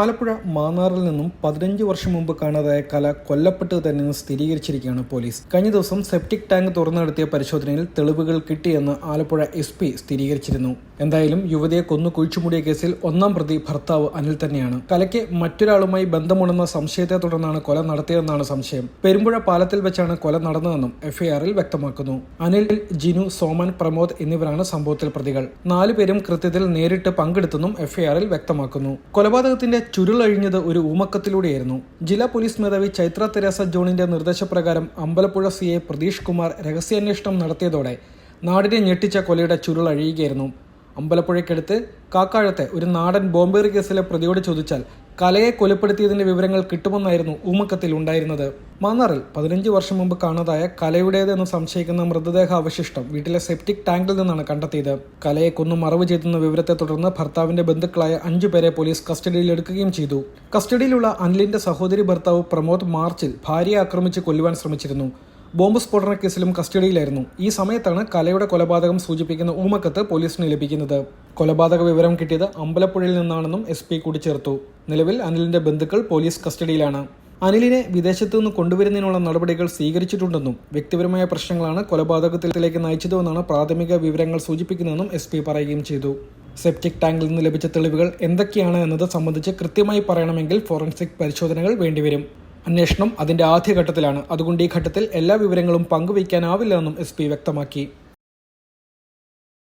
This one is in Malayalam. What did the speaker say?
ആലപ്പുഴ മാന്നാറിൽ നിന്നും പതിനഞ്ച് വർഷം മുമ്പ് കാണാതായ കല കൊല്ലപ്പെട്ടത് തന്നെ സ്ഥിരീകരിച്ചിരിക്കുകയാണ് പോലീസ്. കഴിഞ്ഞ ദിവസം സെപ്റ്റിക് ടാങ്ക് തുറന്നു നടത്തിയ പരിശോധനയിൽ തെളിവുകൾ കിട്ടിയെന്ന് ആലപ്പുഴ എസ് സ്ഥിരീകരിച്ചിരുന്നു. എന്തായാലും യുവതിയെ കൊന്നു കുഴിച്ചുമൂടിയ കേസിൽ ഒന്നാം പ്രതി ഭർത്താവ് അനിൽ തന്നെയാണ്. കലയ്ക്ക് മറ്റൊരാളുമായി ബന്ധമുണ്ടെന്ന സംശയത്തെ തുടർന്നാണ് കൊല നടത്തിയതെന്നാണ് സംശയം. പെരുമ്പുഴ പാലത്തിൽ വെച്ചാണ് കൊല നടന്നതെന്നും എഫ്ഐആറിൽ വ്യക്തമാക്കുന്നു. അനിൽ ജിനു സോമൻ പ്രമോദ് എന്നിവരാണ് സംഭവത്തിൽ പ്രതികൾ. നാലുപേരും കൃത്യത്തിൽ നേരിട്ട് പങ്കെടുത്തെന്നും എഫ്ഐആറിൽ വ്യക്തമാക്കുന്നു. കൊലപാതകത്തിന്റെ ചുരുളഴിഞ്ഞത് ഒരു ഊമക്കത്തിലൂടെയായിരുന്നു. ജില്ലാ പോലീസ് മേധാവി ചൈത്ര തെരേസ ജോണിന്റെ നിർദ്ദേശപ്രകാരം അമ്പലപ്പുഴ സി എ പ്രതീഷ് കുമാർ രഹസ്യാന്വേഷണം നടത്തിയതോടെ നാടിനെ ഞെട്ടിച്ച കൊലയുടെ ചുരുളഴിയുകയായിരുന്നു അമ്പലപ്പുഴയ്ക്കടുത്ത് കാക്കാഴത്തെ ഒരു നാടൻ ബോംബേറി കേസിലെ പ്രതിയോട് ചോദിച്ചാൽ കലയെ കൊലപ്പെടുത്തിയതിന്റെ വിവരങ്ങൾ കിട്ടുമെന്നായിരുന്നു ഊമക്കത്തിൽ ഉണ്ടായിരുന്നത്. മാന്നാറിൽ പതിനഞ്ച് വർഷം മുമ്പ് കാണാതായ കലയുടേതെന്ന് സംശയിക്കുന്ന മൃതദേഹ അവശിഷ്ടം വീട്ടിലെ സെപ്റ്റിക് ടാങ്കിൽ നിന്നാണ് കണ്ടെത്തിയത്. കലയെ കൊന്നു മറവ് ചെയ്തെന്ന വിവരത്തെ തുടർന്ന് ഭർത്താവിന്റെ ബന്ധുക്കളായ അഞ്ചു പേരെ പോലീസ് കസ്റ്റഡിയിൽ എടുക്കുകയും ചെയ്തു. കസ്റ്റഡിയിലുള്ള അനിലിന്റെ സഹോദരി ഭർത്താവ് പ്രമോദ് മാർച്ചിൽ ഭാര്യയെ ആക്രമിച്ച് കൊല്ലുവാൻ ശ്രമിച്ചിരുന്നു. ബോംബ് സ്ഫോടന കേസിലും കസ്റ്റഡിയിലായിരുന്നു. ഈ സമയത്താണ് കലയുടെ കൊലപാതകം സൂചിപ്പിക്കുന്ന ഊമക്കത്ത് പോലീസിന് ലഭിക്കുന്നത്. കൊലപാതക വിവരം കിട്ടിയത് അമ്പലപ്പുഴയിൽ നിന്നാണെന്നും എസ് പി കൂട്ടിച്ചേർത്തു. നിലവിൽ അനിലിന്റെ ബന്ധുക്കൾ പോലീസ് കസ്റ്റഡിയിലാണ്. അനിലിനെ വിദേശത്തു നിന്ന് കൊണ്ടുവരുന്നതിനുള്ള നടപടികൾ സ്വീകരിച്ചിട്ടുണ്ടെന്നും വ്യക്തിപരമായ പ്രശ്നങ്ങളാണ് കൊലപാതകത്തിലേക്ക് നയിച്ചതെന്നാണ് പ്രാഥമിക വിവരങ്ങൾ സൂചിപ്പിക്കുന്നതെന്നും എസ് പി പറയുകയും ചെയ്തു. സെപ്റ്റിക് ടാങ്കിൽ നിന്ന് ലഭിച്ച തെളിവുകൾ എന്തൊക്കെയാണ് എന്നത് സംബന്ധിച്ച് കൃത്യമായി പറയണമെങ്കിൽ ഫോറൻസിക് പരിശോധനകൾ വേണ്ടിവരും. അന്വേഷണം അതിന്റെ ആദ്യഘട്ടത്തിലാണ്. അതുകൊണ്ട് ഈ ഘട്ടത്തിൽ എല്ലാ വിവരങ്ങളും പങ്കുവയ്ക്കാനാവില്ലെന്നും എസ് വ്യക്തമാക്കി.